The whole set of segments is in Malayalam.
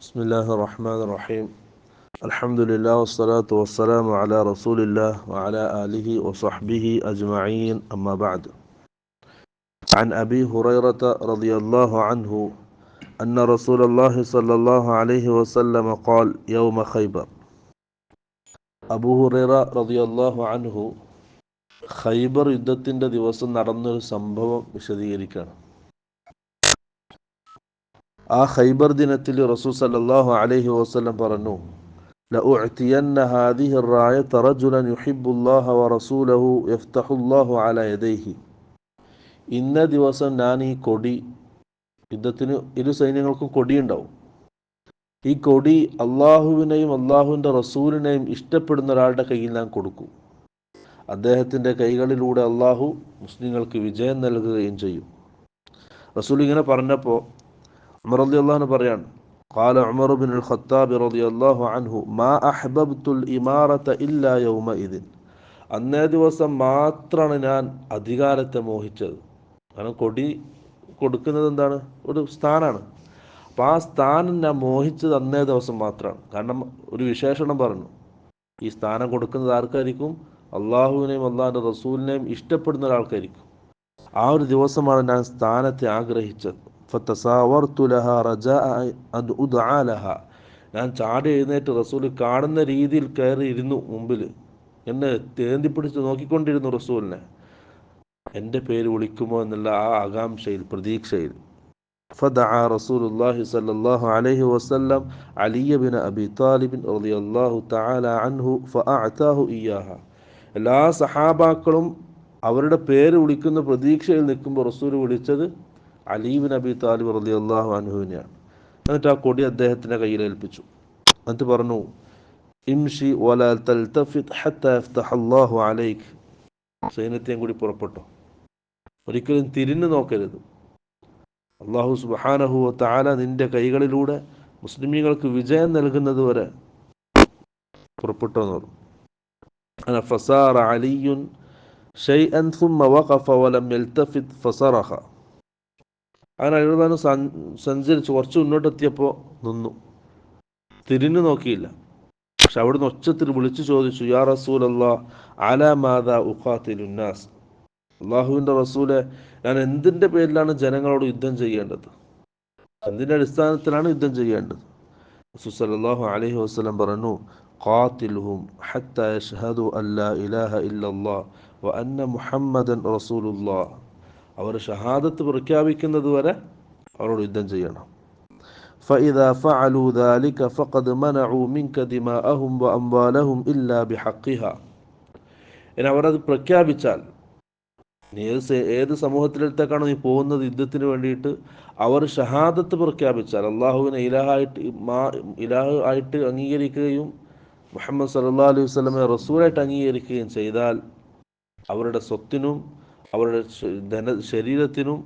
بسم الله الرحمن الرحيم الحمد لله والصلاة والسلام على رسول الله وعلى آله وصحبه أجمعين أما بعد عن أبي هريرة رضي الله عنه أن رسول الله صلى الله عليه وسلم قال يوم خيبر അബൂ ഹുറൈറ റളിയല്ലാഹു അൻഹു ഖൈബർ യുദ്ധത്തിൻ്റെ ദിവസം നടന്നൊരു സംഭവം വിശദീകരിക്കുകയാണ് ആ ഖൈബർ ദിനത്തിൽ റസൂൽ സല്ലല്ലാഹു അലൈഹി വസല്ലം പറഞ്ഞു لأعطين هذه الراية رجلا يحب الله ورسوله يفتح الله على يديه ഇന്ന ദിവസം ഞാൻ ഈ കൊടി യുദ്ധത്തിന് ഇരു സൈന്യങ്ങൾക്കും കൊടിയുണ്ടാവും ഈ കൊടി അള്ളാഹുവിനെയും അള്ളാഹുവിൻ്റെ റസൂലിനെയും ഇഷ്ടപ്പെടുന്ന ഒരാളുടെ കയ്യിൽ ഞാൻ കൊടുക്കും അദ്ദേഹത്തിൻ്റെ കൈകളിലൂടെ അള്ളാഹു മുസ്ലിങ്ങൾക്ക് വിജയം നൽകുകയും ചെയ്യും റസൂൽ ഇങ്ങനെ പറഞ്ഞപ്പോൾ ഉമർ റളി അള്ളാഹു പറയാണ് قال عمر بن الخطاب رضي الله عنه ما أحببت الإمارة إلا يومئذ അന്നേ ദിവസം മാത്രമാണ് ഞാൻ അധികാരത്തെ മോഹിച്ചത് കാരണം കൊടി കൊടുക്കുന്നത് എന്താണ് ഒരു സ്ഥാനമാണ് അപ്പോൾ ആ സ്ഥാനം ഞാൻ മോഹിച്ചത് അന്നേ ദിവസം മാത്രമാണ് കാരണം ഒരു വിശേഷണം പറഞ്ഞു ഈ സ്ഥാനം കൊടുക്കുന്നത് ആർക്കായിരിക്കും അള്ളാഹുവിനെയും അള്ളാഹിൻ്റെ റസൂലിനെയും ഇഷ്ടപ്പെടുന്ന ഒരാൾക്കായിരിക്കും ആ ഒരു ദിവസമാണ് ഞാൻ സ്ഥാനത്തെ ആഗ്രഹിച്ചത് ഫത്തസാവർത്തുലഹ റജ അത് ഉദാലഹ ഞാൻ ചാടി എഴുന്നേറ്റ് റസൂൽ കാണുന്ന രീതിയിൽ കയറി ഇരുന്നു മുമ്പിൽ എന്നെ തേന്തി പിടിച്ച് നോക്കിക്കൊണ്ടിരുന്നു റസൂലിനെ എൻ്റെ പേര് വിളിക്കുമോ എന്നുള്ള ആ ആകാംക്ഷയിൽ പ്രതീക്ഷയിൽ فدعا رسول الله صلى الله عليه وسلم علي بن أبي طالب رضي الله تعالى عنه فأعطاه إياها എല്ലാ സഹാബാക്കളും അവരുടെ പേര് വിളിക്കുന്ന പ്രതീക്ഷയിൽ നിൽക്കുമ്പോൾ റസൂൽ വിളിച്ചത് അലീബിൻ അബി താലിബ് റലി അള്ളാഹു അനുഹുവിനെയാണ് എന്നിട്ട് ആ കൊടി അദ്ദേഹത്തിൻ്റെ കയ്യിൽ ഏൽപ്പിച്ചു എന്നിട്ട് പറഞ്ഞു ഇംഷി വല തൽതഫിത് ഹത്ത യഫ്തഹ് അല്ലാഹു അലൈക്ക് സൈന്യത്തെയും കൂടി പുറപ്പെട്ടു ഒരിക്കലും തിരിഞ്ഞു നോക്കരുത് അള്ളാഹു സുബാനഹു താല നിന്റെ കൈകളിലൂടെ മുസ്ലിമീങ്ങൾക്ക് വിജയം നൽകുന്നത് വരെ പുറപ്പെട്ടു എന്ന് പറഞ്ഞു أنا فصار علي شيئا ثم وقف ولم يلتفت فصرخ അങ്ങനെ അനിരുദ്ധാനം സഞ്ചരിച്ച് കുറച്ച് മുന്നോട്ടെത്തിയപ്പോൾ നിന്നു. തിരിഞ്ഞു നോക്കിയില്ല. പക്ഷെ അവിടുന്ന് ഒച്ചത്തിൽ വിളിച്ചു ചോദിച്ചു യാ റസൂൽ അല്ലാ അല മാതാ ഉഖാത്തിലുന്നാസ് അള്ളാഹുവിന്റെ റസൂലെ ഞാൻ എന്തിന്റെ പേരിലാണ് ജനങ്ങളോട് യുദ്ധം ചെയ്യേണ്ടത്? എന്തിന്റെ അടിസ്ഥാനത്തിലാണ് യുദ്ധം ചെയ്യേണ്ടത്? റസൂൽ സല്ലല്ലാഹു അലൈഹി വസല്ലം പറഞ്ഞു ഖാത്തിൽഹും ഹത്ത യഷ്ഹദു അല്ലാ ഇലാഹ ഇല്ലല്ലാഹ് വ അന്ന മുഹമ്മദൻ റസൂലുള്ളാഹ് അവർ ഷഹാദത്ത് പ്രഖ്യാപിക്കുന്നത് വരെ അവരോട് യുദ്ധം ചെയ്യണം فإذا فعلوا ذلك فقد منعوا منك دماءهم وأموالهم إلا بحقها ഇനി അവരത് പ്രഖ്യാപിച്ചാൽ നീ ഏത് ഏത് സമൂഹത്തിലെടുത്തേക്കാണോ നീ പോകുന്നത് യുദ്ധത്തിന് വേണ്ടിയിട്ട് അവർ ഷഹാദത്ത് പ്രഖ്യാപിച്ചാൽ അള്ളാഹുവിനെ ഇലാഹായിട്ട് ഇലാഹ് ആയിട്ട് അംഗീകരിക്കുകയും മുഹമ്മദ് സല്ലാ അലൈഹി വസ്ലമെ റസൂലായിട്ട് അംഗീകരിക്കുകയും ചെയ്താൽ അവരുടെ സ്വത്തിനും അവരുടെ ധന ശരീരത്തിനും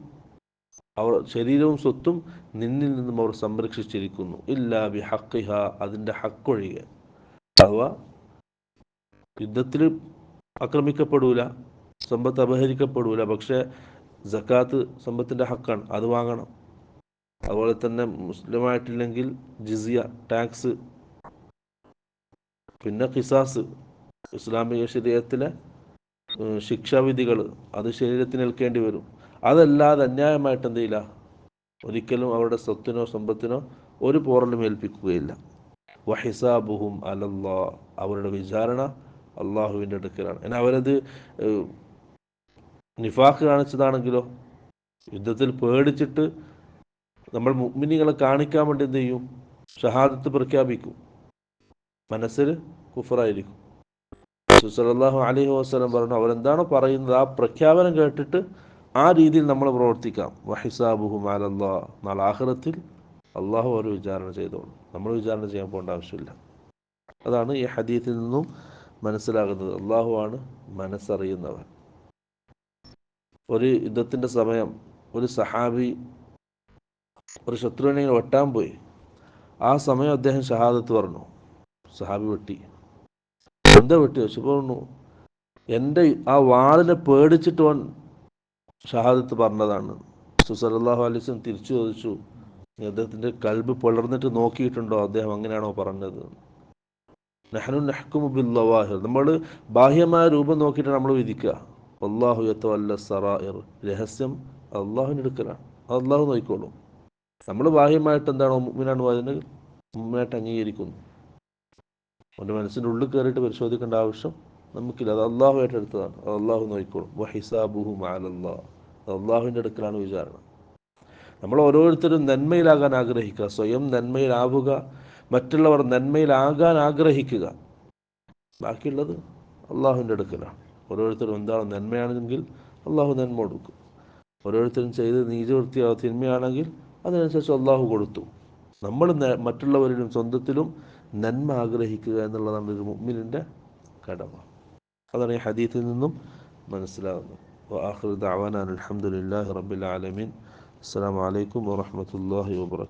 അവർ ശരീരവും സ്വത്തും നിന്നിൽ നിന്നും അവർ സംരക്ഷിച്ചിരിക്കുന്നു. ഇല്ലാ ബി ഹക്കിഹ അതിന്റെ ഹക്കൊഴികെ. അഥവാ യുദ്ധത്തിൽ ആക്രമിക്കപ്പെടൂല സമ്പത്ത് അപഹരിക്കപ്പെടൂല പക്ഷേ ജക്കാത്ത് സമ്പത്തിന്റെ ഹക്കാണ് അത് വാങ്ങണം. അതുപോലെ തന്നെ മുസ്ലിമായിട്ടില്ലെങ്കിൽ ജിസിയ ടാക്സ് പിന്നെ ഖിസാസ് ഇസ്ലാമിക ശരീരത്തിലെ ശിക്ഷാവിധികൾ അത് ശരീരത്തിന് ഏൽക്കേണ്ടി വരും. അതല്ലാതെ അന്യായമായിട്ട് എന്ത് ചെയ്യില്ല? ഒരിക്കലും അവരുടെ സ്വത്തിനോ സമ്പത്തിനോ ഒരു പോറലും ഏൽപ്പിക്കുകയില്ല. വഹിസാബുഹും അലല്ലാ അവരുടെ വിചാരണ അള്ളാഹുവിന്റെ അടുക്കലാണ്. എന്നാൽ അവരത് നിഫാഖ് കാണിച്ചതാണെങ്കിലോ യുദ്ധത്തിൽ പേടിച്ചിട്ട് നമ്മൾ മുഗ്മിനികളെ കാണിക്കാൻ വേണ്ടി എന്ത് ചെയ്യും? ഷഹാദത്ത് പ്രഖ്യാപിക്കും. മനസ്സിൽ കുഫറായിരിക്കും. സുസലാഹു അലഹി വസ്ലം പറഞ്ഞു അവരെന്താണോ പറയുന്നത്? ആ പ്രഖ്യാപനം കേട്ടിട്ട് ആ രീതിയിൽ നമ്മൾ പ്രവർത്തിക്കാം. വഹിസാബുഹു മാലല്ലാ നാളെ ആഹ്റത്തിൽ അള്ളാഹു അവർ വിചാരണ ചെയ്തോളൂ. നമ്മൾ വിചാരണ ചെയ്യാൻ പോകേണ്ട ആവശ്യമില്ല. അതാണ് ഈ ഹദീത്തിൽ നിന്നും മനസ്സിലാകുന്നത്. അള്ളാഹു ആണ് മനസ്സറിയുന്നവൻ. ഒരു യുദ്ധത്തിന്റെ സമയം ഒരു സഹാബി ഒരു ശത്രുവിനെ വെട്ടാൻ പോയി. ആ സമയം അദ്ദേഹം ഷഹാദത്ത് പറഞ്ഞു. സഹാബി വെട്ടി. എന്താ വെട്ടി? വെച്ചു പറഞ്ഞു എന്റെ ആ വാളിനെ പേടിച്ചിട്ട് അവൻ ഷഹാദത്ത് പറഞ്ഞതാണ്. സുസലാഹു അലൈസ്ലം തിരിച്ചു ചോദിച്ചു അദ്ദേഹത്തിന്റെ കൽബ് പുലർന്നിട്ട് നോക്കിയിട്ടുണ്ടോ? അദ്ദേഹം അങ്ങനെയാണോ പറഞ്ഞത്? നെഹ്നു നെഹ്കുമു നമ്മൾ ബാഹ്യമായ രൂപം നോക്കിയിട്ട് നമ്മൾ വിധിക്കുക. അള്ളാഹു യത്തവല്ല സറായിർ രഹസ്യം അള്ളാഹുവിന്റെ എടുക്കലാണ്. അള്ളാഹു നോക്കിക്കോളും. നമ്മൾ ബാഹ്യമായിട്ട് എന്താണോ? മുമ്പിനാണോ അതിന് മുമ്പിനായിട്ട് അംഗീകരിക്കുന്നു. അവന്റെ മനസ്സിന്റെ ഉള്ളിൽ കയറിയിട്ട് പരിശോധിക്കേണ്ട ആവശ്യം നമുക്കില്ല. അത് അള്ളാഹു ഏറ്റെടുത്തതാണ്. അത് അള്ളാഹു നോക്കിക്കോളും. വഹിസാബുഹു മാലല്ലാ അത് അള്ളാഹുവിന്റെ അടുക്കലാണ് വിചാരണ. നമ്മൾ ഓരോരുത്തരും നന്മയിലാകാൻ ആഗ്രഹിക്കുക. സ്വയം നന്മയിലാവുക. മറ്റുള്ളവർ നന്മയിലാകാൻ ആഗ്രഹിക്കുക. ബാക്കിയുള്ളത് അള്ളാഹുവിന്റെ അടുക്കലാണ്. ഓരോരുത്തരും എന്താണ് നന്മയാണെങ്കിൽ അള്ളാഹു നന്മ കൊടുക്കും. ഓരോരുത്തരും ചെയ്ത് നീചവൃത്തിയോ തിന്മയാണെങ്കിൽ അതിനനുസരിച്ച് അള്ളാഹു കൊടുത്തു. നമ്മൾ മറ്റുള്ളവരിലും സ്വന്തത്തിലും നന്മ ആഗ്രഹിക്കുക എന്നുള്ളതാണ് ഒരു മുഗ്മിനിന്റെ കടമ. അതാണ് ഈ ഹദീത്തിൽ നിന്നും മനസ്സിലാകുന്നത് വാഹൃദ് അവാനാൻ അലഹമുല്ലാ റബ്ബിൽ ആലമീൻ. അസ്സാം വലൈക്കും വാഹമത്തല്ലാഹി വാബർക്കാത്തു